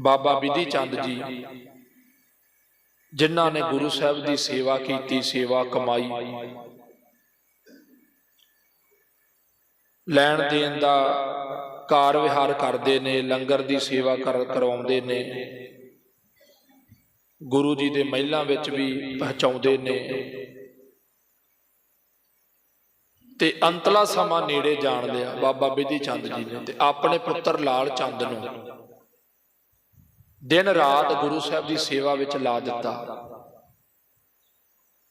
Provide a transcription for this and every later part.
ਬਾਬਾ ਬਿਧੀ ਚੰਦ ਜੀ, ਜਿਨ੍ਹਾਂ ਨੇ ਗੁਰੂ ਸਾਹਿਬ ਦੀ ਸੇਵਾ ਕੀਤੀ, ਸੇਵਾ ਕਮਾਈ। ਲੈਣ ਦੇਣ ਦਾ ਕਾਰ ਵਿਹਾਰ ਕਰਦੇ ਨੇ, ਲੰਗਰ ਦੀ ਸੇਵਾ ਕਰ ਕਰਵਾਉਂਦੇ ਨੇ। ਗੁਰੂ ਜੀ ਦੇ ਮਹਿਲਾਂ ਵਿੱਚ ਵੀ ਪਹੁੰਚਾਉਂਦੇ ਨੇ। ਤੇ ਅੰਤਲਾ ਸਮਾਂ ਨੇੜੇ ਜਾਣ ਲਿਆ ਬਾਬਾ ਬਿਧੀ ਚੰਦ ਜੀ ਨੇ ਤੇ ਆਪਣੇ ਪੁੱਤਰ ਲਾਲ ਚੰਦ ਨੂੰ। ਦਿਨ ਰਾਤ ਗੁਰੂ ਸਾਹਿਬ ਦੀ ਸੇਵਾ ਵਿੱਚ ਲਾ ਦਿੱਤਾ।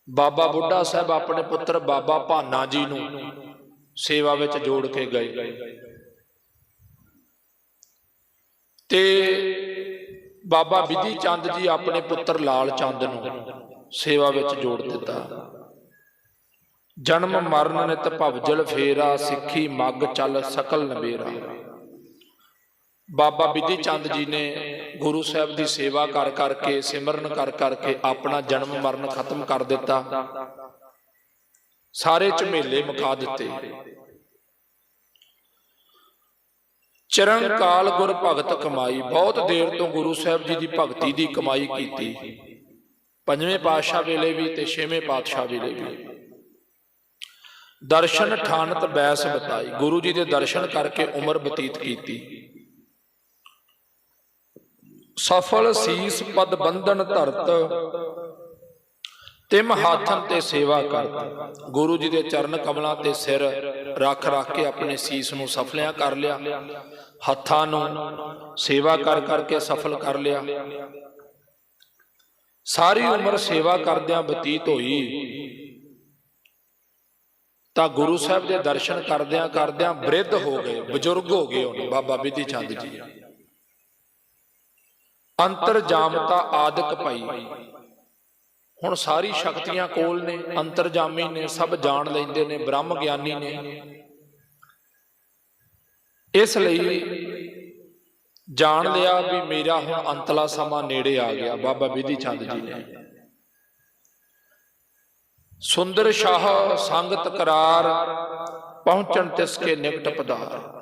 ਬਾਬਾ ਬੁੱਢਾ ਸਾਹਿਬ ਆਪਣੇ ਪੁੱਤਰ ਬਾਬਾ ਭਾਨਾ ਜੀ ਨੂੰ ਸੇਵਾ ਵਿੱਚ ਜੋੜ ਕੇ ਗਏ। ਤੇ ਬਾਬਾ ਵਿਧੀ ਚੰਦ ਜੀ ਆਪਣੇ ਪੁੱਤਰ ਲਾਲ ਚੰਦ ਨੂੰ ਸੇਵਾ ਵਿੱਚ ਜੋੜ ਦਿੱਤਾ। ਜਨਮ ਮਰਨ ਨਿਤ ਭਵਜਲ ਫੇਰਾ, ਸਿੱਖੀ ਮੱਗ ਚੱਲ ਸਕਲ ਨਵੇਰਾ। ਬਾਬਾ ਬਿਧੀ ਚੰਦ ਜੀ ਨੇ ਗੁਰੂ ਸਾਹਿਬ ਦੀ ਸੇਵਾ ਕਰ ਕਰਕੇ ਸਿਮਰਨ ਕਰ ਕਰਕੇ ਆਪਣਾ ਜਨਮ ਮਰਨ ਖਤਮ ਕਰ ਦਿੱਤਾ। ਸਾਰੇ ਝਮੇਲੇ ਮੁਕਾ ਦਿੱਤੇ। ਚਰਨ ਕਾਲ ਗੁਰ ਭਗਤ ਕਮਾਈ। ਬਹੁਤ ਦੇਰ ਤੋਂ ਗੁਰੂ ਸਾਹਿਬ ਜੀ ਦੀ ਭਗਤੀ ਦੀ ਕਮਾਈ ਕੀਤੀ। ਪੰਜਵੇਂ ਪਾਤਸ਼ਾਹ ਵੇਲੇ ਵੀ ਤੇ ਛੇਵੇਂ ਪਾਤਸ਼ਾਹ ਵੇਲੇ ਵੀ। ਦਰਸ਼ਨ ਠਾਨਤ ਬੈਸ ਬਤਾਈ। ਗੁਰੂ ਜੀ ਦੇ ਦਰਸ਼ਨ ਕਰਕੇ ਉਮਰ ਬਤੀਤ ਕੀਤੀ। ਸਫਲ ਸੀਸ ਪਦ ਬੰਧਨ ਧਰਤ, ਤਿਮ ਹਾਥਨ ਤੇ ਸੇਵਾ ਕਰਤ ਗੁਰੂ ਜੀ ਦੇ ਚਰਨ ਕਮਲਾਂ ਤੇ ਸਿਰ ਰੱਖ ਰੱਖ ਕੇ ਆਪਣੇ ਸੀਸ ਨੂੰ ਸਫਲਿਆਂ ਕਰ ਲਿਆ। ਹੱਥਾਂ ਨੂੰ ਸੇਵਾ ਕਰ ਕਰਕੇ ਸਫਲ ਕਰ ਲਿਆ। ਸਾਰੀ ਉਮਰ ਸੇਵਾ ਕਰਦਿਆਂ ਬਤੀਤ ਹੋਈ। ਤਾਂ ਗੁਰੂ ਸਾਹਿਬ ਦੇ ਦਰਸ਼ਨ ਕਰਦਿਆਂ ਕਰਦਿਆਂ ਬ੍ਰਿਧ ਹੋ ਗਏ, ਬਜ਼ੁਰਗ ਹੋ ਗਏ ਉਹ ਬਾਬਾ ਬਿਧੀ ਚੰਦ ਜੀ। ਅੰਤਰ ਜਾਮਤਾ ਆਦਿਕ ਪਈ। ਹੁਣ ਸਾਰੀ ਸ਼ਕਤੀਆਂ ਕੋਲ ਨੇ ਅੰਤਰ ਜਾਮੀ ਨੇ, ਸਭ ਜਾਣ ਲੈਂਦੇ ਨੇ, ਬ੍ਰਹਮ ਗਿਆਨੀ ਨੇ। ਇਸ ਲਈ ਜਾਣ ਲਿਆ ਵੀ ਮੇਰਾ ਹੁਣ ਅੰਤਲਾ ਸਮਾਂ ਨੇੜੇ ਆ ਗਿਆ, ਬਾਬਾ ਬਿਧੀ ਚੰਦ ਜੀ ਨੇ। ਸੁੰਦਰ ਸ਼ਾਹ ਸੰਗਤ ਕਰਾਰ, ਪਹੁੰਚਣ ਤਿਸ ਕੇ ਨਿਕਟ ਪਧਾਰ।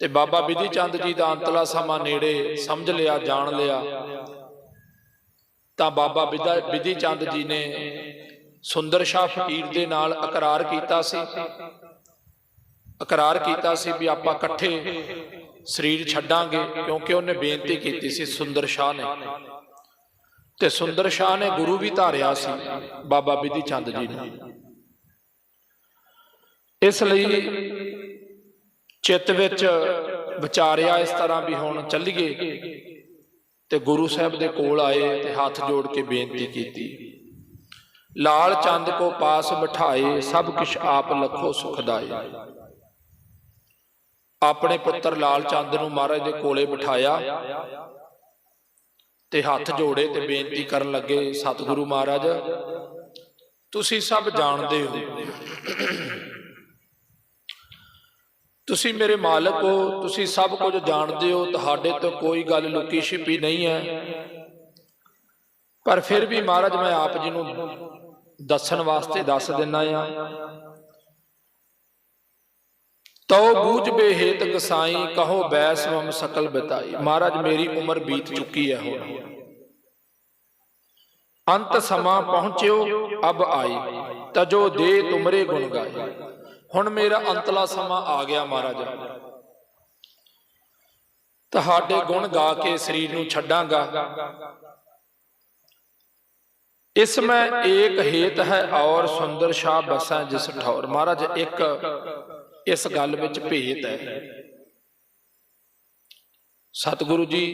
ਤੇ ਬਾਬਾ ਬਿਧੀ ਚੰਦ ਜੀ ਦਾ ਅੰਤਲਾ ਸਮਾਂ ਨੇੜੇ ਸਮਝ ਲਿਆ, ਜਾਣ ਲਿਆ। ਤਾਂ ਬਾਬਾ ਬਿਧਾ ਬਿਧੀ ਚੰਦ ਜੀ ਨੇ ਸੁੰਦਰ ਸ਼ਾਹ ਫਕੀਰ ਦੇ ਨਾਲ ਇਕਰਾਰ ਕੀਤਾ ਸੀ। ਇਕਰਾਰ ਕੀਤਾ ਸੀ ਵੀ ਆਪਾਂ ਇਕੱਠੇ ਸਰੀਰ ਛੱਡਾਂਗੇ, ਕਿਉਂਕਿ ਉਹਨੇ ਬੇਨਤੀ ਕੀਤੀ ਸੀ ਸੁੰਦਰ ਸ਼ਾਹ ਨੇ। ਤੇ ਸੁੰਦਰ ਸ਼ਾਹ ਨੇ ਗੁਰੂ ਵੀ ਧਾਰਿਆ ਸੀ ਬਾਬਾ ਬਿਧੀ ਚੰਦ ਜੀ ਨੂੰ। ਇਸ ਲਈ ਚਿੱਤ ਵਿੱਚ ਵਿਚਾਰਿਆ ਇਸ ਤਰ੍ਹਾਂ ਵੀ ਹੁਣ ਚੱਲੀਏ। ਤੇ ਗੁਰੂ ਸਾਹਿਬ ਦੇ ਕੋਲ ਆਏ ਤੇ ਹੱਥ ਜੋੜ ਕੇ ਬੇਨਤੀ ਕੀਤੀ। ਲਾਲ ਚੰਦ ਕੋ ਪਾਸ ਬਿਠਾਏ, ਸਭ ਕੁਛ ਆਪ ਲਖੋ ਸੁਖਦਾਏ ਆਪਣੇ ਪੁੱਤਰ ਲਾਲ ਚੰਦ ਨੂੰ ਮਹਾਰਾਜ ਦੇ ਕੋਲੇ ਬਿਠਾਇਆ ਤੇ ਹੱਥ ਜੋੜੇ ਤੇ ਬੇਨਤੀ ਕਰਨ ਲੱਗੇ, ਸਤਿਗੁਰੂ ਮਹਾਰਾਜ, ਤੁਸੀਂ ਸਭ ਜਾਣਦੇ ਹੋ ਤੁਸੀਂ ਮੇਰੇ ਮਾਲਕ ਹੋ, ਤੁਸੀਂ ਸਭ ਕੁਝ ਜਾਣਦੇ ਹੋ, ਤੁਹਾਡੇ ਤੋਂ ਕੋਈ ਗੱਲ ਲੁਕੀ ਛਿਪੀ ਨਹੀਂ ਹੈ। ਪਰ ਫਿਰ ਵੀ ਮਹਾਰਾਜ, ਮੈਂ ਆਪ ਜੀ ਨੂੰ ਦੱਸਣ ਵਾਸਤੇ ਦੱਸ ਦਿੰਨਾ ਆ ਤਉ ਬੂਝ ਬੇਹੇਤ ਗਸਾਈ ਕਹੋ ਬੈਸ ਵਮ ਸਕਲ ਬਿਤਾਈ। ਮਹਾਰਾਜ, ਮੇਰੀ ਉਮਰ ਬੀਤ ਚੁੱਕੀ ਹੈ ਹੁਣ। ਅੰਤ ਸਮਾਂ ਪਹੁੰਚਿਓ, ਅਬ ਆਈ। ਤਜੋ ਦੇ ਤੁਮਰੇ ਗੁਣ ਗਾਏ ਹੁਣ ਮੇਰਾ ਅੰਤਲਾ ਸਮਾਂ ਆ ਗਿਆ ਮਹਾਰਾਜ। ਤੁਹਾਡੇ ਗੁਣ ਗਾ ਕੇ ਸਰੀਰ ਨੂੰ ਛੱਡਾਂਗਾ। ਇਸ ਮੈਂ ਏਕ ਹੇਤ ਹੈ ਔਰ ਸੁੰਦਰ ਸ਼ਾਹ ਬਸਾ ਜਿਸ ਠੌਰ। ਮਹਾਰਾਜ, ਇੱਕ ਇਸ ਗੱਲ ਵਿੱਚ ਭੇਤ ਹੈ। ਸਤਿਗੁਰੂ ਜੀ,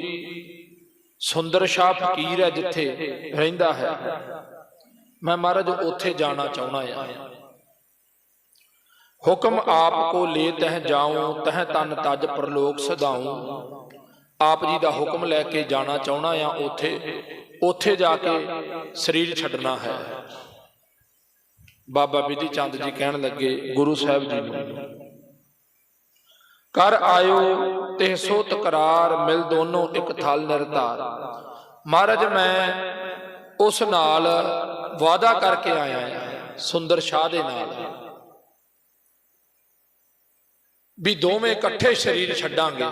ਸੁੰਦਰ ਸ਼ਾਹ ਫਕੀਰ ਹੈ ਜਿੱਥੇ ਰਹਿੰਦਾ ਹੈ। ਮੈਂ ਮਹਾਰਾਜ, ਉੱਥੇ ਜਾਣਾ ਚਾਹੁੰਦਾ ਆ ਹੁਕਮ ਆਪ ਕੋ ਲੈ ਤਹਿ ਜਾਉ, ਤਹ ਤਨ ਤਜ ਪ੍ਰਲੋਕ ਸਦਾਉ ਆਪ ਜੀ ਦਾ ਹੁਕਮ ਲੈ ਕੇ ਜਾਣਾ ਚਾਹੁੰਦਾ ਆ ਉੱਥੇ ਉੱਥੇ ਜਾ ਕੇ ਸਰੀਰ ਛੱਡਣਾ ਹੈ। ਬਾਬਾ ਬਿਧੀ ਚੰਦ ਜੀ ਕਹਿਣ ਲੱਗੇ, ਗੁਰੂ ਸਾਹਿਬ ਜੀ ਨੂੰ ਕਰ ਆਇਓ ਤੇ ਸੋ ਤਕਰਾਰ ਮਿਲ ਦੋਨੋਂ ਇੱਕ ਥਲ ਨਿਰਧਾਰ। ਮਹਾਰਾਜ, ਮੈਂ ਉਸ ਨਾਲ ਵਾਅਦਾ ਕਰਕੇ ਆਇਆ ਸੁੰਦਰ ਸ਼ਾਹ ਦੇ ਨਾਲ। ਵੀ ਦੋਵੇਂ ਇਕੱਠੇ ਸਰੀਰ ਛੱਡਾਂਗੇ।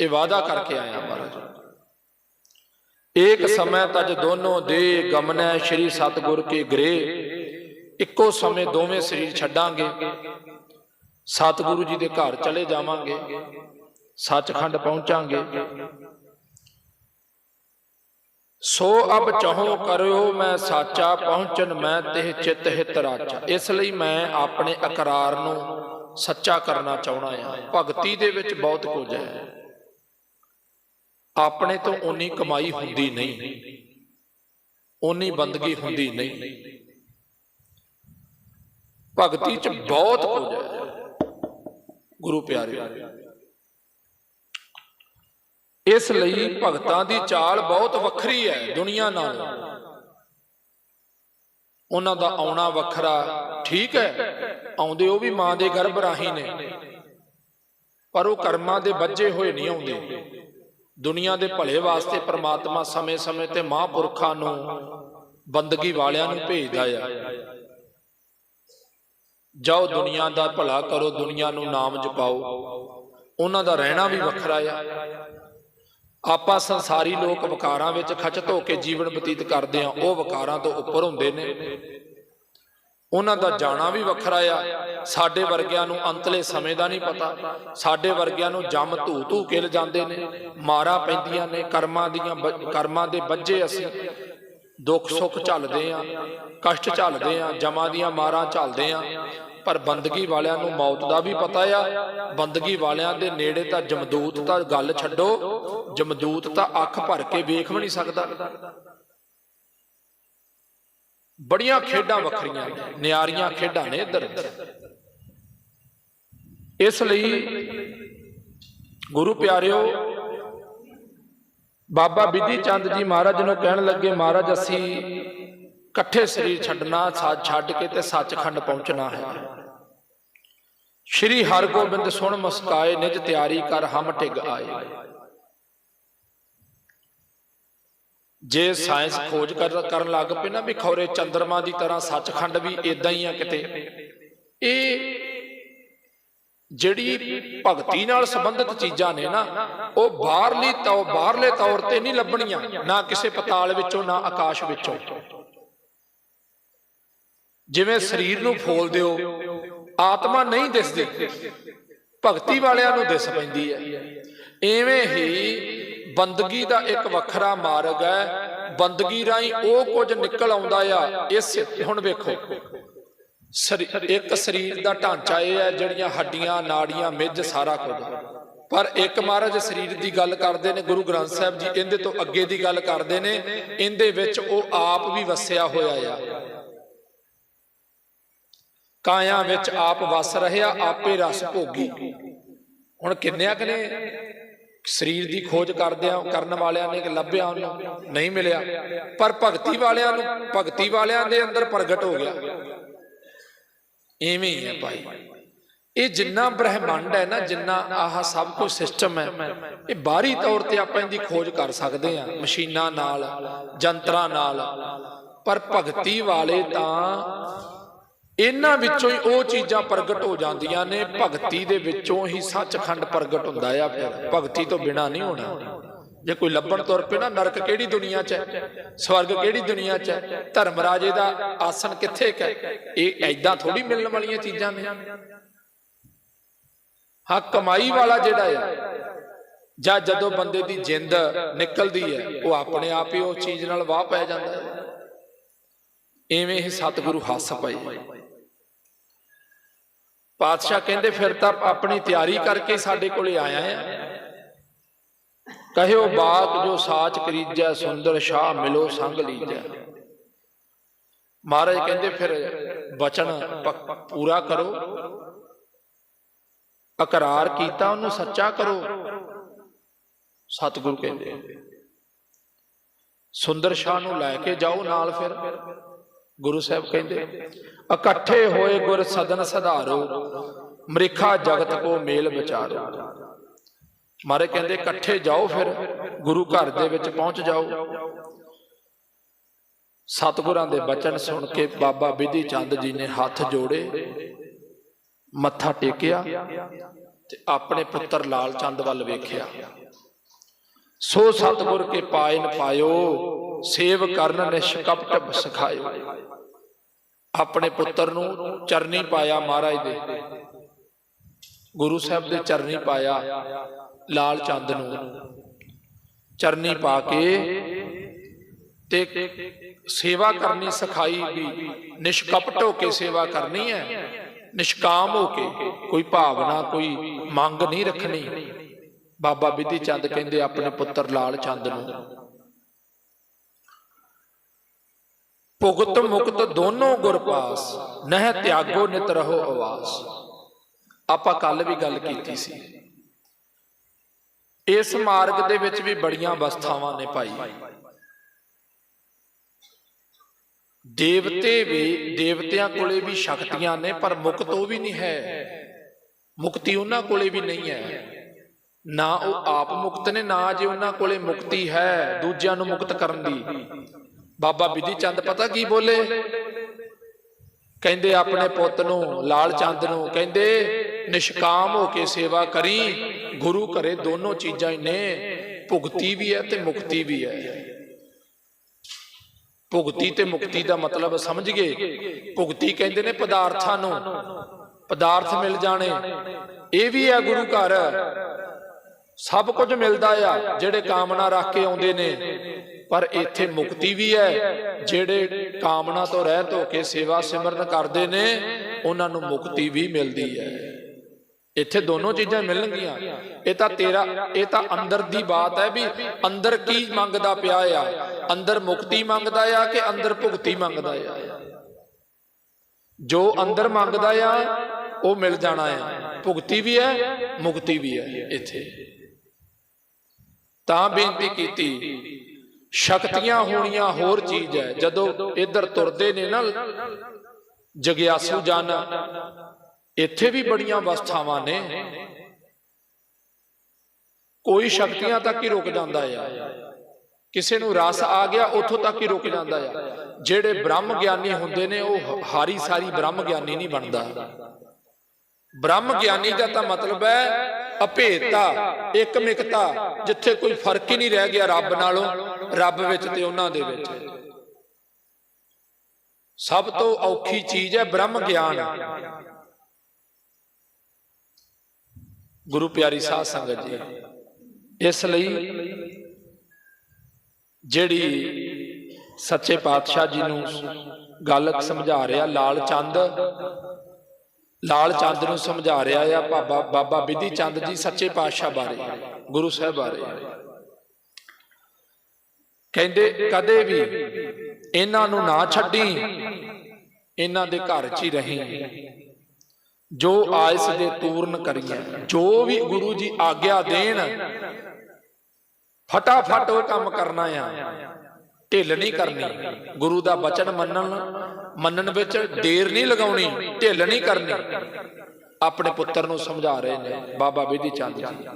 ਇਹ ਵਾਅਦਾ ਕਰਕੇ ਆਇਆ ਮਹਾਰਾਜ। ਏਕ ਸਮੇਂ ਤਜ ਦੋਨੋਂ ਦੇ ਗਮਨੈ ਸ਼੍ਰੀ ਸਤਗੁਰ ਕੇ ਗ੍ਰੇ ਇੱਕੋ ਸਮੇਂ ਦੋਵੇਂ ਸਰੀਰ ਛੱਡਾਂਗੇ। ਸਤਿਗੁਰੂ ਜੀ ਦੇ ਘਰ ਚਲੇ ਜਾਵਾਂਗੇ, ਸੱਚਖੰਡ ਪਹੁੰਚਾਂਗੇ। ਸੋ ਅਬ ਚਾਹੋ ਕਰਿਓ ਮੈਂ ਸਾਚਾ, ਪਹੁੰਚਨ ਮੈਂ ਤਿਹ ਚਿਤ ਹਿਤ ਰਾਚਾ। ਇਸ ਲਈ ਮੈਂ ਆਪਣੇ ਇਕਰਾਰ ਨੂੰ ਸੱਚਾ ਕਰਨਾ ਚਾਹਣਾ ਆ ਭਗਤੀ ਦੇ ਵਿੱਚ ਬਹੁਤ ਕੁਝ ਹੈ। ਆਪਣੇ ਤੋਂ ਓਨੀ ਕਮਾਈ ਹੁੰਦੀ ਨਹੀਂ। ਓਨੀ ਬੰਦਗੀ ਹੁੰਦੀ ਨਹੀਂ। ਭਗਤੀ ਚ ਬਹੁਤ ਕੁਝ ਹੈ। ਗੁਰੂ ਪਿਆਰੇ, ਇਸ ਲਈ ਭਗਤਾਂ ਦੀ ਚਾਲ ਬਹੁਤ ਵੱਖਰੀ ਹੈ ਦੁਨੀਆ ਨਾਲ। ਉਹਨਾਂ ਦਾ ਆਉਣਾ ਵੱਖਰਾ ਠੀਕ ਹੈ। ਆਉਂਦੇ ਉਹ ਵੀ ਮਾਂ ਦੇ ਗਰਭ ਰਾਹੀਂ ਨੇ। ਪਰ ਉਹ ਕਰਮਾਂ ਦੇ ਵੱਜੇ ਹੋਏ ਨਹੀਂ ਆਉਂਦੇ। ਦੁਨੀਆ ਦੇ ਭਲੇ ਵਾਸਤੇ ਪ੍ਰਮਾਤਮਾ ਸਮੇਂ-ਸਮੇਂ ਤੇ ਮਹਾਂਪੁਰਖਾਂ ਨੂੰ ਬੰਦਗੀ ਵਾਲਿਆਂ ਨੂੰ ਭੇਜਦਾ ਆ। ਜਾਓ ਦੁਨੀਆ ਦਾ ਭਲਾ ਕਰੋ ਦੁਨੀਆ ਨੂੰ ਨਾਮ ਜਪਾਓ। ਉਹਨਾਂ ਦਾ ਰਹਿਣਾ ਵੀ ਵੱਖਰਾ ਆ। ਆਪਾਂ ਸੰਸਾਰੀ ਲੋਕ ਵਿਕਾਰਾਂ ਵਿੱਚ ਖਚਤ ਹੋ ਕੇ ਜੀਵਨ ਬਤੀਤ ਕਰਦੇ ਆ ਉਹ ਵਿਕਾਰਾਂ ਤੋਂ ਉੱਪਰ ਹੁੰਦੇ ਨੇ। ਉਹਨਾਂ ਦਾ ਜਾਣਾ ਵੀ ਵੱਖਰਾ ਆ। ਸਾਡੇ ਵਰਗਿਆਂ ਨੂੰ ਅੰਤਲੇ ਸਮੇਂ ਦਾ ਨਹੀਂ ਪਤਾ। ਸਾਡੇ ਵਰਗਿਆਂ ਨੂੰ ਜੰਮ ਧੂ ਧੂ ਕਿਲ ਜਾਂਦੇ ਨੇ। ਮਾਰਾ ਪੈਂਦੀਆਂ ਨੇ, ਕਰਮਾਂ ਦੀਆਂ ਬ- ਕਰਮਾਂ ਦੇ ਵੱਜੇ ਅਸੀਂ। ਦੁੱਖ ਸੁੱਖ ਝੱਲਦੇ ਆ ਕਸ਼ਟ ਝੱਲਦੇ ਆ ਜਮਾਂ ਦੀਆਂ ਮਾਰਾਂ ਝੱਲਦੇ ਆ ਪਰ ਬੰਦਗੀ ਵਾਲਿਆਂ ਨੂੰ ਮੌਤ ਦਾ ਵੀ ਪਤਾ ਆ। ਬੰਦਗੀ ਵਾਲਿਆਂ ਦੇ ਨੇੜੇ ਤਾਂ ਜਮਦੂਤ ਤਾਂ ਗੱਲ ਛੱਡੋ। ਜਮਦੂਤ ਤਾਂ ਅੱਖ ਭਰ ਕੇ ਵੇਖ ਵੀ ਨਹੀਂ ਸਕਦਾ। ਬੜੀਆਂ ਖੇਡਾਂ ਵੱਖਰੀਆਂ ਨੇ, ਨਿਆਰੀਆਂ ਖੇਡਾਂ ਨੇ ਇੱਧਰ। ਇਸ ਲਈ ਗੁਰੂ ਪਿਆਰਿਓ, ਬਾਬਾ ਬਿਧੀ ਚੰਦ ਜੀ ਮਹਾਰਾਜ ਨੂੰ ਕਹਿਣ ਲੱਗੇ, ਮਹਾਰਾਜ, ਅਸੀਂ ਇਕੱਠੇ ਸਰੀਰ ਛੱਡਣਾ, ਸਾਥ ਛੱਡ ਕੇ ਤੇ ਸੱਚਖੰਡ ਪਹੁੰਚਣਾ ਹੈ। ਸ਼੍ਰੀ ਹਰਗੋਬਿੰਦ ਸੁਣ ਮੁਸਕਾਏ, ਨਿਜ ਤਿਆਰੀ ਕਰ ਹਮ ਟਿਗ ਆਏ। ਜੇ ਸਾਇੰਸ ਖੋਜ ਕਰਨ ਲੱਗ ਪਏ ਨਾ ਵੀ ਖੌਰੇ ਚੰਦਰਮਾ ਦੀ ਤਰ੍ਹਾਂ ਸੱਚਖੰਡ ਵੀ ਇਦਾਂ ਹੀ ਆ ਕਿਤੇ। ਇਹ ਜਿਹੜੀ ਭਗਤੀ ਨਾਲ ਸੰਬੰਧਿਤ ਚੀਜ਼ਾਂ ਨੇ ਨਾ, ਉਹ ਬਾਹਰਲੀ ਤੌਰ ਬਾਹਰਲੇ ਤੌਰ ਤੇ ਨਹੀਂ ਲੱਭਣੀਆਂ, ਨਾ ਕਿਸੇ ਪਤਾਲ ਵਿੱਚੋਂ, ਨਾ ਆਕਾਸ਼ ਵਿੱਚੋਂ। ਜਿਵੇਂ ਸਰੀਰ ਨੂੰ ਫੋਲ ਦਿਓ ਆਤਮਾ ਨਹੀਂ ਦਿਸਦੀ, ਭਗਤੀ ਵਾਲਿਆਂ ਨੂੰ ਦਿਸ ਪੈਂਦੀ ਹੈ। ਐਵੇਂ ਹੀ ਬੰਦਗੀ ਦਾ ਇੱਕ ਵੱਖਰਾ ਮਾਰਗ ਹੈ। ਬੰਦਗੀ ਰਾਹੀਂ ਉਹ ਕੁਝ ਨਿਕਲ ਆਉਂਦਾ ਆ, ਇਸ ਹੁਣ ਵੇਖੋ। ਸਰੀ- ਇੱਕ ਸਰੀਰ ਦਾ ਢਾਂਚਾ ਇਹ ਹੈ, ਜਿਹੜੀਆਂ ਹੱਡੀਆਂ, ਨਾੜੀਆਂ ਮਿੱਝ ਸਾਰਾ ਕੁਝ। ਪਰ ਇੱਕ ਮਹਾਰਾਜ ਸਰੀਰ ਦੀ ਗੱਲ ਕਰਦੇ ਨੇ, ਗੁਰੂ ਗ੍ਰੰਥ ਸਾਹਿਬ ਜੀ ਇਹਦੇ ਤੋਂ ਅੱਗੇ ਦੀ ਗੱਲ ਕਰਦੇ ਨੇ। ਇਹਦੇ ਵਿੱਚ ਉਹ ਆਪ ਵੀ ਵਸਿਆ ਹੋਇਆ ਆ। ਕਾਇਆ ਵਿੱਚ ਆਪ ਵਸ ਰਹਿਆ ਆਪੇ ਰਸ ਭੋਗੀ। ਹੁਣ ਕਿੰਨਿਆਂ ਕਨੇ ਸਰੀਰ ਦੀ ਖੋਜ ਕਰਦਿਆਂ ਕਰਨ ਵਾਲਿਆਂ ਨੇ ਲੱਭਿਆ ਉਹਨੂੰ, ਨਹੀਂ ਮਿਲਿਆ। ਪਰ ਭਗਤੀ ਵਾਲਿਆਂ ਨੂੰ, ਭਗਤੀ ਵਾਲਿਆਂ ਦੇ ਅੰਦਰ ਪ੍ਰਗਟ ਹੋ ਗਿਆ। ਐਵੇਂ ਹੀ ਹੈ ਭਾਈ। ਇਹ ਜਿੰਨਾ ਬ੍ਰਹਿਮੰਡ ਹੈ ਨਾ, ਜਿੰਨਾ ਆਹ ਸਭ ਕੁਝ ਸਿਸਟਮ ਹੈ, ਇਹ ਬਾਹਰੀ ਤੌਰ ਤੇ ਆਪਾਂ ਇਹਦੀ ਖੋਜ ਕਰ ਸਕਦੇ ਹਾਂ ਮਸ਼ੀਨਾਂ ਨਾਲ, ਜੰਤਰਾਂ ਨਾਲ। ਪਰ ਭਗਤੀ ਵਾਲੇ ਤਾਂ ਇਹਨਾਂ ਵਿੱਚੋਂ ਹੀ ਉਹ ਚੀਜ਼ਾਂ ਪ੍ਰਗਟ ਹੋ ਜਾਂਦੀਆਂ ਨੇ, ਭਗਤੀ ਦੇ ਵਿੱਚੋਂ ਹੀ ਸੱਚਖੰਡ ਪ੍ਰਗਟ ਹੁੰਦਾ ਆ ਫਿਰ। ਭਗਤੀ ਤੋਂ ਬਿਨਾ ਨਹੀਂ ਹੋਣਾ। ਜੇ ਕੋਈ ਲੱਭਣ ਤੁਰ ਪਏ ਨਾ, ਨਰਕ ਕਿਹੜੀ ਦੁਨੀਆ 'ਚ ਹੈ? ਸਵਰਗ ਕਿਹੜੀ ਦੁਨੀਆ 'ਚ ਹੈ? ਧਰਮ ਰਾਜੇ ਦਾ ਆਸਣ ਕਿੱਥੇ ਹੈ? ਇਹ ਐਦਾਂ ਥੋੜੀ ਮਿਲਣ ਵਾਲੀਆਂ ਚੀਜ਼ਾਂ ਨੇ। ਹਾਂ, ਕਮਾਈ ਵਾਲਾ ਜਿਹੜਾ ਆ, ਜਾਂ ਜਦੋਂ ਬੰਦੇ ਦੀ ਜਿੰਦ ਨਿਕਲਦੀ ਹੈ, ਉਹ ਆਪਣੇ ਆਪ ਹੀ ਉਸ ਚੀਜ਼ ਨਾਲ ਵਾਹ ਪੈ ਜਾਂਦਾ ਹੈ। ਐਵੇਂ ਹੀ ਸਤਿਗੁਰੂ ਹੱਸ ਪਏ। ਪਾਤਸ਼ਾਹ ਕਹਿੰਦੇ ਫਿਰ ਤਾਂ ਆਪਣੀ ਤਿਆਰੀ ਕਰਕੇ ਸਾਡੇ ਕੋਲੇ ਆਇਆ ਆ। ਕਹਿਓ ਬਾਤ ਜੋ ਸਾਚ ਕਰੀਜੈ, ਸੁੰਦਰ ਸ਼ਾਹ ਮਿਲੋ ਸੰਗ ਲੀਜੈ। ਮਹਾਰਾਜ ਕਹਿੰਦੇ ਫਿਰ ਬਚਨ ਪੂਰਾ ਕਰੋ। ਇਕਰਾਰ ਕੀਤਾ ਉਹਨੂੰ, ਸੱਚਾ ਕਰੋ। ਸਤਿਗੁਰੂ ਕਹਿੰਦੇ ਸੁੰਦਰ ਸ਼ਾਹ ਨੂੰ ਲੈ ਕੇ ਜਾਓ ਨਾਲ ਫਿਰ। ਗੁਰੂ ਸਾਹਿਬ ਕਹਿੰਦੇ, ਇਕੱਠੇ ਹੋਏ ਗੁਰ ਸਦਨ ਸਧਾਰੋ, ਮ੍ਰਿਖਾ ਜਗਤ ਕੋ ਮੇਲ ਵਿਚਾਰੋ। ਮਾਰੇ ਕਹਿੰਦੇ, ਇਕੱਠੇ ਜਾਓ ਫਿਰ, ਗੁਰੂ ਘਰ ਦੇ ਵਿੱਚ ਪਹੁੰਚ ਜਾਓ। ਸਤਿਗੁਰਾਂ ਦੇ ਬਚਨ ਸੁਣ ਕੇ ਬਾਬਾ ਬਿਧੀ ਚੰਦ ਜੀ ਨੇ ਹੱਥ ਜੋੜੇ, ਮੱਥਾ ਟੇਕਿਆ ਤੇ ਆਪਣੇ ਪੁੱਤਰ ਲਾਲ ਚੰਦ ਵੱਲ ਵੇਖਿਆ। ਸੋ ਸਤਿਗੁਰ ਕੇ ਪਾਇਨ ਪਾਇਓ ਸੇਵ ਕਰਨ ਨਿਸ਼ਕਪਟ ਸਿਖਾਇਓ ਆਪਣੇ ਪੁੱਤਰ ਨੂੰ ਚਰਨੀ ਪਾਇਆ ਮਹਾਰਾਜ ਦੇ। ਗੁਰੂ ਸਾਹਿਬ ਦੇ ਚਰਨੀ ਪਾਇਆ ਲਾਲ ਚੰਦ ਨੂੰ। ਚਰਨੀ ਪਾ ਕੇ ਤੇ ਸੇਵਾ ਕਰਨੀ ਸਿਖਾਈ ਵੀ ਨਿਸ਼ਕਪਟ ਹੋ ਕੇ ਸੇਵਾ ਕਰਨੀ ਹੈ, ਨਿਸ਼ਕਾਮ ਹੋ ਕੇ ਕੋਈ ਭਾਵਨਾ, ਕੋਈ ਮੰਗ ਨਹੀਂ ਰੱਖਣੀ। ਬਾਬਾ ਬਿਧੀ ਚੰਦ ਕਹਿੰਦੇ, ਆਪਣੇ ਪੁੱਤਰ ਲਾਲ ਚੰਦ ਨੂੰ ਭੁਗਤ ਮੁਕਤ ਦੋਨੋਂ ਗੁਰ ਪਾਸ ਨਹਿ ਤਿਆਗੋ ਨਿਤ ਰਹੋ ਆਵਾਸ। ਆਪਾਂ ਕੱਲ ਵੀ ਗੱਲ ਕੀਤੀ ਸੀ। ਇਸ ਮਾਰਗ ਦੇ ਵਿੱਚ ਵੀ ਬੜੀਆਂ ਅਵਸਥਾਵਾਂ ਨੇ ਭਾਈ। ਦੇਵਤੇ ਵੀ ਦੇਵਤਿਆਂ ਕੋਲੇ ਵੀ ਸ਼ਕਤੀਆਂ ਨੇ, ਪਰ ਮੁਕਤ ਉਹ ਵੀ ਨਹੀਂ ਹੈ। ਮੁਕਤੀ ਉਹਨਾਂ ਕੋਲੇ ਵੀ ਨਹੀਂ ਹੈ। ਨਾ ਉਹ ਆਪ ਮੁਕਤ ਨੇ, ਨਾ ਜੇ ਉਹਨਾਂ ਕੋਲੇ ਮੁਕਤੀ ਹੈ, ਦੂਜਿਆਂ ਨੂੰ ਮੁਕਤ ਕਰਨ ਦੀ। ਬਾਬਾ ਬਿਧੀ ਚੰਦ ਪਤਾ ਕੀ ਬੋਲੇ? ਕਹਿੰਦੇ ਆਪਣੇ ਪੁੱਤ ਨੂੰ, ਲਾਲ ਚੰਦ ਨੂੰ, ਕਹਿੰਦੇ ਨਿਸ਼ਕਾਮ ਹੋ ਕੇ ਸੇਵਾ ਕਰੀ, ਗੁਰੂ ਘਰੇ ਦੋਨੋਂ ਚੀਜ਼ਾਂ ਹੀ ਨੇ ਭੁਗਤੀ ਵੀ ਹੈ ਤੇ ਮੁਕਤੀ ਵੀ ਹੈ। ਭੁਗਤੀ ਤੇ ਮੁਕਤੀ ਦਾ ਮਤਲਬ ਸਮਝ ਗਏ? ਭੁਗਤੀ ਕਹਿੰਦੇ ਨੇ ਪਦਾਰਥਾਂ ਨੂੰ। ਪਦਾਰਥ ਮਿਲ ਜਾਣੇ। ਇਹ ਵੀ ਹੈ ਗੁਰੂ ਘਰ। ਸਭ ਕੁਝ ਮਿਲਦਾ ਆ, ਜਿਹੜੇ ਕਾਮਨਾ ਰੱਖ ਕੇ ਆਉਂਦੇ ਨੇ। ਪਰ ਇੱਥੇ ਮੁਕਤੀ ਵੀ ਹੈ। ਜਿਹੜੇ ਕਾਮਨਾ ਤੋਂ ਰਹਿਤ ਹੋ ਕੇ ਸੇਵਾ ਸਿਮਰਨ ਕਰਦੇ ਨੇ, ਉਹਨਾਂ ਨੂੰ ਮੁਕਤੀ ਵੀ ਮਿਲਦੀ ਹੈ। ਇੱਥੇ ਦੋਨੋਂ ਚੀਜ਼ਾਂ ਮਿਲਣਗੀਆਂ। ਇਹ ਤਾਂ ਤੇਰਾ ਇਹ ਤਾਂ ਅੰਦਰ ਦੀ ਬਾਤ ਹੈ ਵੀ ਅੰਦਰ ਕੀ ਮੰਗਦਾ ਪਿਆ ਆ। ਅੰਦਰ ਮੁਕਤੀ ਮੰਗਦਾ ਆ ਕਿ ਅੰਦਰ ਭੁਗਤੀ ਮੰਗਦਾ ਆ? ਜੋ ਅੰਦਰ ਮੰਗਦਾ ਆ, ਉਹ ਮਿਲ ਜਾਣਾ ਆ। ਭੁਗਤੀ ਵੀ ਹੈ, ਮੁਕਤੀ ਵੀ ਹੈ ਇੱਥੇ। ਤਾਂ ਬੇਨਤੀ ਕੀਤੀ ਸ਼ਕਤੀਆਂ ਹੋਣੀਆਂ ਹੋਰ ਚੀਜ਼ ਹੈ। ਜਦੋਂ ਇੱਧਰ ਤੁਰਦੇ ਨੇ ਨਾ, ਜਗਿਆਸੂ ਜਨ, ਇੱਥੇ ਵੀ ਬੜੀਆਂ ਅਵਸਥਾਵਾਂ ਨੇ। ਕੋਈ ਸ਼ਕਤੀਆਂ ਤੱਕ ਹੀ ਰੁਕ ਜਾਂਦਾ ਆ। ਕਿਸੇ ਨੂੰ ਰਸ ਆ ਗਿਆ, ਉੱਥੋਂ ਤੱਕ ਹੀ ਰੁਕ ਜਾਂਦਾ ਆ। ਜਿਹੜੇ ਬ੍ਰਹਮ ਗਿਆਨੀ ਹੁੰਦੇ ਨੇ, ਉਹ ਹਾਰੀ ਸਾਰੀ ਬ੍ਰਹਮ ਗਿਆਨੀ ਨਹੀਂ ਬਣਦਾ। ਬ੍ਰਹਮ ਗਿਆਨੀ ਦਾ ਤਾਂ ਮਤਲਬ ਹੈ ਅਭੇਦਤਾ ਇੱਕਮਿਕਤਾ ਜਿੱਥੇ ਕੋਈ ਫ਼ਰਕ ਹੀ ਨਹੀਂ ਰਹਿ ਗਿਆ ਰੱਬ ਨਾਲੋਂ, ਰੱਬ ਵਿੱਚ ਤੇ ਉਹਨਾਂ ਦੇ ਵਿੱਚ। ਸਭ ਤੋਂ ਔਖੀ ਚੀਜ਼ ਹੈ ਬ੍ਰਹਮ ਗਿਆਨ। ਗੁਰੂ ਪਿਆਰੀ ਸਾਧ ਸੰਗਤ ਜੀ, ਇਸ ਲਈ ਜਿਹੜੀ ਸੱਚੇ ਪਾਤਸ਼ਾਹ ਜੀ ਨੂੰ ਗੱਲ ਸਮਝਾ ਰਿਹਾ ਲਾਲ ਚੰਦ ਲਾਲ ਚੰਦ ਨੂੰ ਸਮਝਾ ਰਿਹਾ ਆ ਬਾਬਾ ਬਾਬਾ ਬਿਧੀ ਚੰਦ ਜੀ ਸੱਚੇ ਪਾਤਸ਼ਾਹ ਬਾਰੇ, ਗੁਰੂ ਸਾਹਿਬ ਬਾਰੇ। ਕਹਿੰਦੇ, ਕਦੇ ਵੀ ਇਹਨਾਂ ਨੂੰ ਨਾ ਛੱਡੀ, ਇਹਨਾਂ ਦੇ ਘਰ 'ਚ ਹੀ ਰਹੀਂ। ਜੋ ਆਇਸ ਦੇ ਤੂਰਨ ਕਰੀਏ ਜੋ ਵੀ ਗੁਰੂ ਜੀ ਆਗਿਆ ਦੇਣ, ਫਟਾਫਟ ਉਹ ਕੰਮ ਕਰਨਾ ਆ। ਢਿੱਲ ਨਹੀਂ ਕਰਨੀ। ਗੁਰੂ ਦਾ ਬਚਨ ਮੰਨਣ ਮੰਨਣ ਵਿੱਚ ਦੇਰ ਨਹੀਂ ਲਗਾਉਣੀ ਢਿੱਲ ਨਹੀਂ ਕਰਨੀ। ਆਪਣੇ ਪੁੱਤਰ ਨੂੰ ਸਮਝਾ ਰਹੇ ਨੇ ਬਾਬਾ ਬਿਧੀ ਚੰਦ ਜੀ।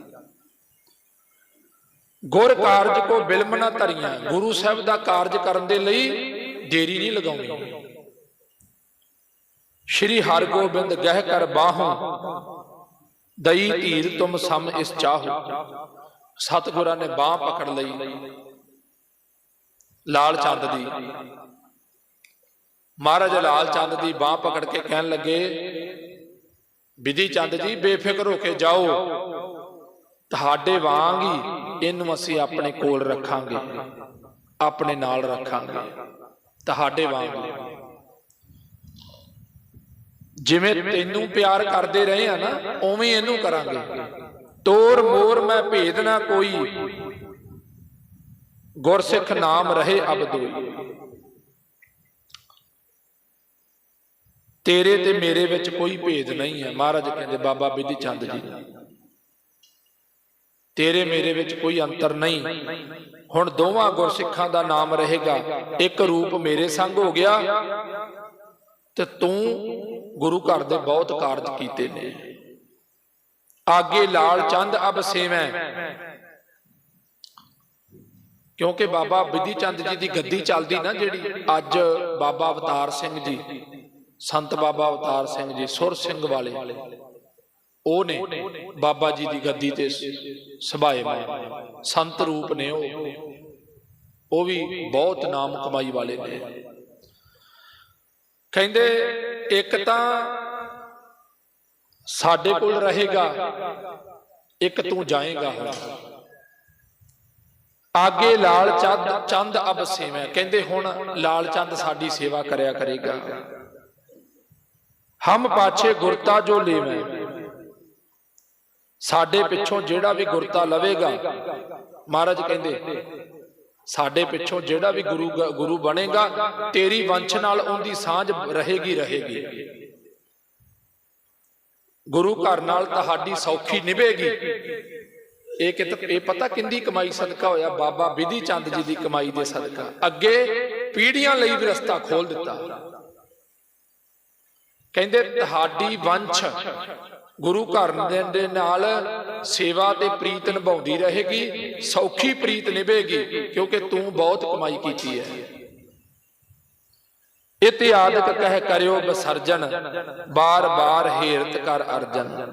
ਗੁਰ ਕਾਰਜ ਕੋ ਬਿਲਮ ਨਾ ਧਰੀਆਂ ਗੁਰੂ ਸਾਹਿਬ ਦਾ ਕਾਰਜ ਕਰਨ ਦੇ ਲਈ ਦੇਰੀ ਨਹੀਂ ਲਗਾਉਣੀ। ਸ਼੍ਰੀ ਹਰਗੋਬਿੰਦ ਗਹਿ ਕਰ ਬਾਹੋਂ। ਦਈ ਧੀਰ ਤੁਮ ਸਮ ਇਸ ਚਾਹੋ। ਸਤਿਗੁਰਾਂ ਨੇ ਬਾਹ ਪਕੜ ਲਈ। ਲਾਲ ਚੰਦ ਦੀ। ਮਹਾਰਾਜ ਲਾਲ ਚੰਦ ਦੀ ਬਾਹ ਪਕੜ ਕੇ ਕਹਿਣ ਲੱਗੇ, ਵਿਧੀ ਚੰਦ ਜੀ, ਬੇਫਿਕਰ ਹੋ ਕੇ ਜਾਓ। ਤੁਹਾਡੇ ਵਾਂਗ ਹੀ ਇਹਨੂੰ ਅਸੀਂ ਆਪਣੇ ਕੋਲ ਰੱਖਾਂਗੇ, ਆਪਣੇ ਨਾਲ ਰੱਖਾਂਗੇ। ਤੁਹਾਡੇ ਵਾਂਗ। ਜਿਵੇਂ ਤੈਨੂੰ ਪਿਆਰ ਕਰਦੇ ਰਹੇ ਆ ਨਾ, ਉਵੇਂ ਇਹਨੂੰ ਕਰਾਂਗੇ। ਤੋਰ ਮੋਰ ਮੈਂ ਭੇਦ ਨਾ ਕੋਈ। ਗੁਰਸਿੱਖ ਨਾਮ ਰਹੇ ਅਬ ਦੋਈ ਤੇਰੇ ਤੇ ਮੇਰੇ ਵਿੱਚ ਕੋਈ ਭੇਦ ਨਹੀਂ ਹੈ। ਮਹਾਰਾਜ ਕਹਿੰਦੇ, ਬਾਬਾ ਬਿਧੀ ਚੰਦ ਜੀ, ਤੇਰੇ ਮੇਰੇ ਵਿੱਚ ਕੋਈ ਅੰਤਰ ਨਹੀਂ। ਹੁਣ ਦੋਵਾਂ ਗੁਰਸਿੱਖਾਂ ਦਾ ਨਾਮ ਰਹੇਗਾ। ਇੱਕ ਰੂਪ ਮੇਰੇ ਸੰਗ ਹੋ ਗਿਆ ਤੇ ਤੂੰ ਗੁਰੂ ਘਰ ਦੇ ਬਹੁਤ ਕਾਰਜ ਕੀਤੇ ਨੇ। ਆਗੇ ਲਾਲ ਚੰਦ ਅਬ ਸੇਵੈ। ਕਿਉਂਕਿ ਬਾਬਾ ਬਿਧੀ ਚੰਦ ਜੀ ਦੀ ਗੱਦੀ ਚੱਲਦੀ ਨਾ ਜਿਹੜੀ ਅੱਜ ਬਾਬਾ ਅਵਤਾਰ ਸਿੰਘ ਜੀ ਸੰਤ ਬਾਬਾ ਅਵਤਾਰ ਸਿੰਘ ਜੀ ਸੁਰ ਸਿੰਘ ਵਾਲੇ। ਉਹ ਨੇ ਬਾਬਾ ਜੀ ਦੀ ਗੱਦੀ ਤੇ ਸਭਾਏ ਮਾਨ ਸੰਤ ਰੂਪ ਨੇ ਉਹ। ਉਹ। ਵੀ ਬਹੁਤ ਨਾਮ ਕਮਾਈ ਵਾਲੇ ਨੇ। ਕਹਿੰਦੇ ਇੱਕ ਤਾਂ ਸਾਡੇ ਕੋਲ ਰਹੇਗਾ ਇੱਕ ਤੂੰ ਜਾਏਗਾ। ਹੁਣ ਆਗੇ ਲਾਲ ਚੰਦ ਚੰਦ ਅਬ ਸੇਵਾ। ਕਹਿੰਦੇ ਹੁਣ ਲਾਲ ਚੰਦ ਸਾਡੀ ਸੇਵਾ ਕਰਿਆ ਕਰੇਗਾ। ਹਮ ਪਾਛੇ ਗੁਰਤਾ ਜੋ ਲੇਵੈ। ਸਾਡੇ ਪਿੱਛੋਂ ਜਿਹੜਾ ਵੀ ਗੁਰਤਾ ਲਵੇਗਾ। ਮਹਾਰਾਜ ਕਹਿੰਦੇ, ਸਾਡੇ ਪਿੱਛੋਂ ਜਿਹੜਾ ਵੀ ਗੁਰੂ ਗੁਰੂ ਬਣੇਗਾ, ਤੇਰੀ ਵੰਸ਼ ਨਾਲ ਉਹਦੀ ਸਾਂਝ ਰਹੇਗੀ ਰਹੇਗੀ। ਗੁਰੂ ਘਰ ਨਾਲ ਤੁਹਾਡੀ ਸੌਖੀ ਨਿਭੇਗੀ। ਇਹ ਕਿਤ ਇਹ ਪਤਾ ਕਿੰਦੀ ਕਮਾਈ ਸਦਕਾ ਹੋਇਆ? ਬਾਬਾ ਵਿਧੀ ਚੰਦ ਜੀ ਦੀ ਕਮਾਈ ਦੇ ਸਦਕਾ। ਅੱਗੇ ਪੀੜ੍ਹੀਆਂ ਲਈ ਵੀ ਰਸਤਾ ਖੋਲ ਦਿੱਤਾ। ਕਹਿੰਦੇ, ਤੁਹਾਡੀ ਵੰਸ਼ ਗੁਰੂ ਘਰ ਦੇ ਨਾਲ ਸੇਵਾ ਤੇ ਪ੍ਰੀਤ ਨਿਭਾਉਂਦੀ ਰਹੇਗੀ, ਸੌਖੀ ਪ੍ਰੀਤ ਨਿਭੇਗੀ, ਕਿਉਂਕਿ ਤੂੰ ਬਹੁਤ ਕਮਾਈ ਕੀਤੀ ਹੈ। ਇਤਿਆਦਕ ਕਹਿ ਕਰਿਓ ਬਸਰਜਨ ਬਾਰ ਬਾਰ ਹੇਰਤ ਕਰ ਅਰਜਨ।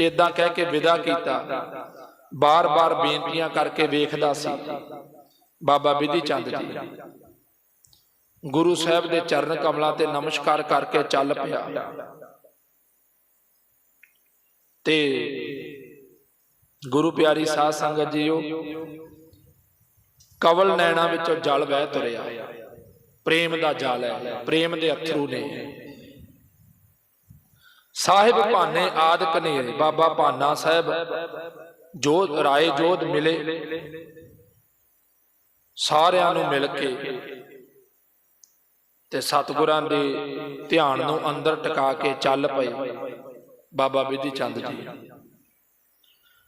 ਇਦਾਂ ਕਹਿ ਕੇ ਵਿਦਾ ਕੀਤਾ। ਬਾਰ ਬਾਰ ਬੇਨਤੀਆਂ ਕਰਕੇ ਵੇਖਦਾ ਸੀ। ਬਾਬਾ ਵਿਧੀ ਚੰਦ ਜੀ। ਗੁਰੂ ਸਾਹਿਬ ਦੇ ਚਰਨ ਕਮਲਾਂ ਤੇ ਨਮਸਕਾਰ ਕਰਕੇ ਚੱਲ ਪਿਆ। ਤੇ ਗੁਰੂ ਪਿਆਰੀ ਸਾਧ ਸੰਗਤ ਜੀਓ, ਕਵਲ ਨੈਣਾ ਵਿੱਚੋਂ ਜਲ ਵਹਿ ਤੁਰਿਆ। ਪ੍ਰੇਮ ਦਾ ਜਲ ਹੈ, ਪ੍ਰੇਮ ਦੇ ਅਥਰੂ ਨੇ। ਸਾਹਿਬ ਭਾਨੇ ਆਦ ਕਨੇਰੇ ਬਾਬਾ ਭਾਨਾ ਸਾਹਿਬ। ਜੋਤ ਰਾਏ ਜੋਧ ਮਿਲੇ, ਸਾਰਿਆਂ ਨੂੰ ਮਿਲ ਕੇ ਤੇ ਸਤਿਗੁਰਾਂ ਦੇ ਧਿਆਨ ਨੂੰ ਅੰਦਰ ਟਿਕਾ ਕੇ ਚੱਲ ਪਏ ਬਾਬਾ ਬਿਧੀ ਚੰਦ ਜੀ।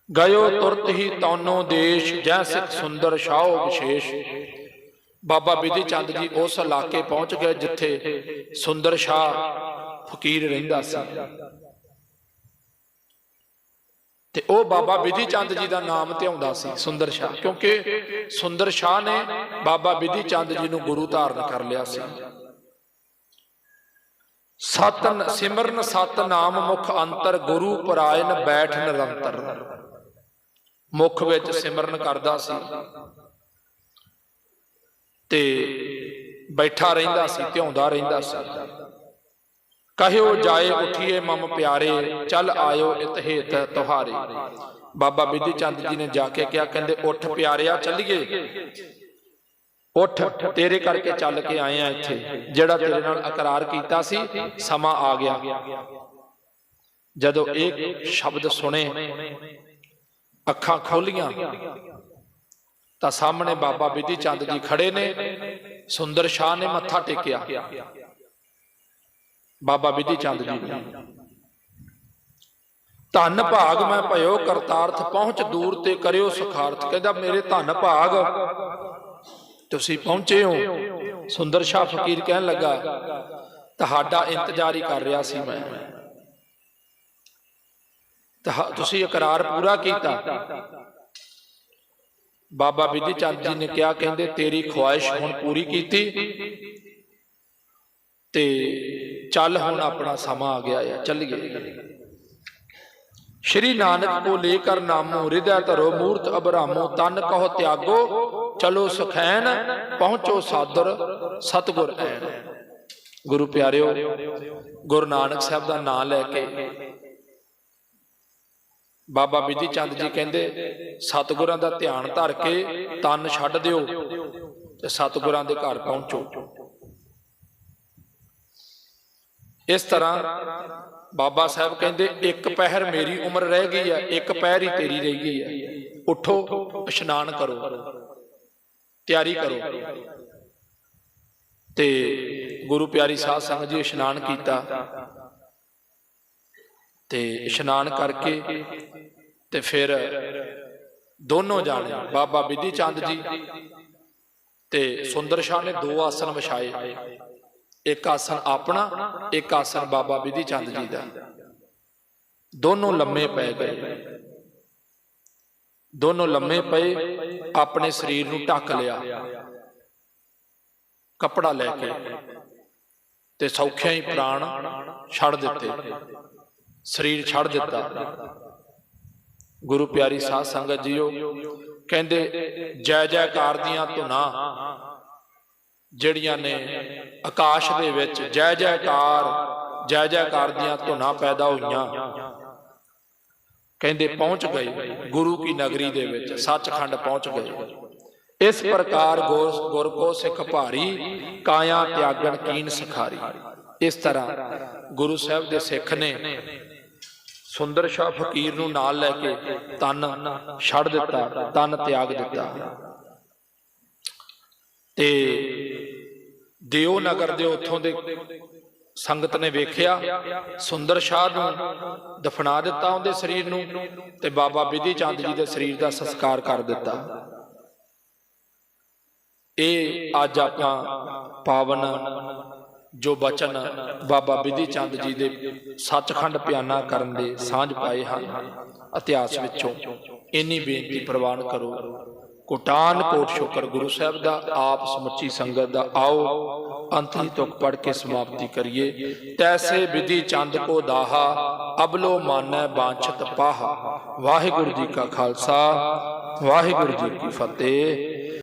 ਗਇਓ ਤੁਰਤ ਹੀ ਤੌਨੋ ਦੇਸ਼, ਜੈ ਸਿੱਖ ਸੁੰਦਰ ਸ਼ਾਹ ਵਿਸ਼ੇਸ਼। ਬਾਬਾ ਬਿਧੀ ਚੰਦ ਜੀ ਉਸ ਇਲਾਕੇ ਪਹੁੰਚ ਗਏ ਜਿੱਥੇ ਸੁੰਦਰ ਸ਼ਾਹ ਫਕੀਰ ਰਹਿੰਦਾ ਸੀ। ਤੇ ਉਹ ਬਾਬਾ ਵਿਧੀ ਚੰਦ ਜੀ ਦਾ ਨਾਮ ਤੇ ਆਉਂਦਾ ਸੀ ਸੁੰਦਰ ਸ਼ਾਹ। ਕਿਉਂਕਿ ਸੁੰਦਰ ਸ਼ਾਹ ਨੇ ਬਾਬਾ ਵਿਧੀ ਚੰਦ ਜੀ ਨੂੰ ਗੁਰੂ ਧਾਰਨ ਕਰ ਲਿਆ ਸੀ। ਸਤ ਸਿਮਰਨ ਸਤ ਨਾਮ ਮੁਖ ਅੰਤਰ ਗੁਰੂ ਪਰਾਇਨ ਬੈਠ ਨਿਰੰਤਰ। ਮੁਖ ਵਿੱਚ ਸਿਮਰਨ ਕਰਦਾ ਸੀ। ਤੇ ਬੈਠਾ ਰਹਿੰਦਾ ਸੀ ਧਿਆਉਂਦਾ ਰਹਿੰਦਾ ਸੀ। ਕਹਿਓ ਜਾਏ, ਉਠੀਏ ਮਮ ਪਿਆਰੇ, ਚੱਲ ਆਇਓ ਇਤਹੇਤ ਤੁਹਾਰੇ। ਬਾਬਾ ਬਿਧੀ ਚੰਦ ਜੀ ਨੇ ਜਾ ਕੇ ਕਿਹਾ, ਕਹਿੰਦੇ, ਉੱਠ ਪਿਆਰਿਆ, ਚੱਲੀਏ। ਉੱਠ, ਤੇਰੇ ਕਰਕੇ ਚੱਲ ਕੇ ਆਏ ਆ ਇੱਥੇ। ਜਿਹੜਾ ਤੇਰੇ ਨਾਲ ਇਕਰਾਰ ਕੀਤਾ ਸੀ, ਸਮਾਂ ਆ ਗਿਆ। ਜਦੋਂ ਇਹ ਸ਼ਬਦ ਸੁਣੇ, ਅੱਖਾਂ ਖੋਲੀਆਂ, ਤਾਂ ਸਾਹਮਣੇ ਬਾਬਾ ਬਿਧੀ ਚੰਦ ਜੀ ਖੜੇ ਨੇ। ਸੁੰਦਰ ਸ਼ਾਹ ਨੇ ਮੱਥਾ ਟੇਕਿਆ। ਬਾਬਾ ਬਿਧੀ ਚੰਦ ਜੀ ਨੇ ਧੰਨ ਭਾਗ ਮੈਂ ਭਇਓ ਕਰਤਾਰਥ ਪਹੁੰਚ ਦੂਰ ਤੇ ਕਰਿਓ ਸੁਖਾਰਥ। ਕਹਿੰਦਾ ਮੇਰੇ ਧੰਨ ਭਾਗ ਤੁਸੀਂ ਪਹੁੰਚੇ ਹੋ। ਸੁੰਦਰ ਸ਼ਾਹ ਫਕੀਰ ਕਹਿਣ ਲੱਗਾ ਤੁਹਾਡਾ ਇੰਤਜ਼ਾਰ ਹੀ ਕਰ ਰਿਹਾ ਸੀ ਮੈਂ। ਤੁਸੀਂ ਇਕਰਾਰ ਪੂਰਾ ਕੀਤਾ। ਬਾਬਾ ਬਿਧੀ ਚੰਦ ਜੀ ਨੇ ਕਿਹਾ ਕਹਿੰਦੇ ਤੇਰੀ ਖੁਆਇਸ਼ ਹੁਣ ਪੂਰੀ ਕੀਤੀ। ਤੇ ਚੱਲ ਹੁਣ ਆਪਣਾ ਸਮਾਂ ਆ ਗਿਆ ਹੈ ਚੱਲੀਏ। ਸ਼੍ਰੀ ਨਾਨਕ ਕੋ ਲੈ ਕਰ ਨਾਮੋ, ਹਿਰਦੈ ਧਰੋ, ਮੂਰਤ ਅਬਰਾਮੋ ਤਨ ਕਹੋ ਤਿਆਗੋ, ਚਲੋ ਸੁਖੈਨ, ਪਹੁੰਚੋ ਸਾਦਰ, ਸਤਗੁਰ ਐਨ। ਗੁਰੂ ਪਿਆਰਿਓ, ਗੁਰੂ ਨਾਨਕ ਸਾਹਿਬ ਦਾ ਨਾਮ ਲੈ ਕੇ ਬਾਬਾ ਬਿਧੀ ਚੰਦ ਜੀ ਕਹਿੰਦੇ, ਸਤਗੁਰਾਂ ਦਾ ਧਿਆਨ ਧਰ ਕੇ ਤਨ ਛੱਡ ਦਿਓ ਤੇ ਸਤਗੁਰਾਂ ਦੇ ਘਰ ਪਹੁੰਚੋ। ਇਸ ਤਰ੍ਹਾਂ ਬਾਬਾ ਸਾਹਿਬ ਕਹਿੰਦੇ, ਇੱਕ ਪਹਿਰ ਮੇਰੀ ਉਮਰ ਰਹਿ ਗਈ ਹੈ, ਇੱਕ ਪਹਿਰ ਹੀ ਤੇਰੀ ਰਹਿ ਗਈ ਹੈ। ਉਠੋ, ਇਸ਼ਨਾਨ ਕਰੋ, ਤਿਆਰੀ ਕਰੋ। ਤੇ ਗੁਰੂ ਪਿਆਰੀ ਸਾਧ ਸੰਗਤ ਜੀ ਇਸ਼ਨਾਨ ਕੀਤਾ। ਤੇ ਇਸ਼ਨਾਨ ਕਰਕੇ ਤੇ ਫਿਰ ਦੋਨੋਂ ਜਾਣੇ, ਬਾਬਾ ਬਿੱਧੀ ਚੰਦ ਜੀ ਤੇ ਸੁੰਦਰ ਸ਼ਾਹ ਨੇ ਦੋ ਆਸਨ ਵਿਛਾਏ। ਇੱਕ ਆਸਨ ਆਪਣਾ, ਇੱਕ ਆਸਨ ਬਾਬਾ ਬਿਧੀ ਚੰਦ ਜੀ ਦਾ। ਦੋਨੋਂ ਲੰਮੇ ਪੈ ਗਏ। ਦੋਨੋਂ ਲੰਮੇ ਪਏ, ਆਪਣੇ ਸਰੀਰ ਨੂੰ ਢੱਕ ਲਿਆ। ਕੱਪੜਾ ਲੈ ਕੇ ਤੇ ਸੌਖਿਆਂ ਹੀ ਪ੍ਰਾਣ ਛੱਡ ਦਿੱਤੇ। ਸਰੀਰ ਛੱਡ ਦਿੱਤਾ। ਗੁਰੂ ਪਿਆਰੀ ਸਾਧ ਸੰਗਤ ਜੀਓ, ਕਹਿੰਦੇ, ਜੈ ਜੈਕਾਰ ਦੀਆਂ ਧੁਨਾਂ ਜਿਹੜੀਆਂ ਨੇ ਆਕਾਸ਼ ਦੇ ਵਿੱਚ ਜੈ ਜੈਕਾਰ ਜੈ ਜੈਕਾਰ ਦੀਆਂ ਧੁਨਾਂ ਪੈਦਾ ਹੋਈਆਂ। ਕਹਿੰਦੇ ਪਹੁੰਚ ਗਏ, ਗੁਰੂ ਕੀ ਨਗਰੀ ਦੇ ਵਿੱਚ ਸੱਚਖੰਡ ਪਹੁੰਚ ਗਏ। ਇਸ ਪ੍ਰਕਾਰ ਗੁਰ ਕੋ ਸਿੱਖ ਭਾਰੀ, ਕਾਇਆ ਤਿਆਗਣ ਕੀਨ ਸਖਾਰੀ। ਇਸ ਤਰ੍ਹਾਂ ਗੁਰੂ ਸਾਹਿਬ ਦੇ ਸਿੱਖ ਨੇ ਸੁੰਦਰ ਸ਼ਾਹ ਫਕੀਰ ਨੂੰ ਨਾਲ ਲੈ ਕੇ ਤਨ ਛੱਡ ਦਿੱਤਾ, ਤਨ ਤਿਆਗ ਦਿੱਤਾ। ਤੇ ਦਿਓ ਨਗਰ ਦੇ ਉੱਥੋਂ ਦੇ ਸੰਗਤ ਨੇ ਵੇਖਿਆ, ਸੁੰਦਰ ਸ਼ਾਹ ਨੂੰ ਦਫਨਾ ਦਿੱਤਾ ਉਹਦੇ ਸਰੀਰ ਨੂੰ ਤੇ ਬਾਬਾ ਬਿਧੀ ਚੰਦ ਜੀ ਦੇ ਸਰੀਰ ਦਾ ਸੰਸਕਾਰ ਕਰ ਦਿੱਤਾ। ਇਹ ਅੱਜ ਆਪਾਂ ਪਾਵਨ ਜੋ ਬਚਨ ਬਾਬਾ ਬਿਧੀ ਚੰਦ ਜੀ ਦੇ ਸੱਚਖੰਡ ਪਿਆਨਾ ਕਰਨ ਦੇ ਸਾਂਝ ਪਾਏ ਹਨ, ਇਤਿਹਾਸ ਵਿੱਚੋਂ। ਇੰਨੀ ਬੇਨਤੀ ਪ੍ਰਵਾਨ ਕਰੋ। ਕੋਟਾਨ ਕੋਟ ਸ਼ੁਕਰ ਗੁਰੂ ਸਾਹਿਬ ਦਾ, ਆਪ ਸਮੁੱਚੀ ਸੰਗਤ ਦਾ, ਆਓ ਅੰਤਿ ਤੁਕ ਪੜ ਕੇ ਸਮਾਪਤੀ ਕਰੀਏ। ਤੈਸੇ ਵਿਧੀ ਚੰਦ ਕੋ ਦਾਹਾ, ਅਬਲੋ ਮਾਨੈ ਬਾਂਛਤ ਪਾਹਾ। ਵਾਹਿਗੁਰੂ ਜੀ ਕਾ ਖਾਲਸਾ, ਵਾਹਿਗੁਰੂ ਜੀ ਕੀ ਫਤਿਹ।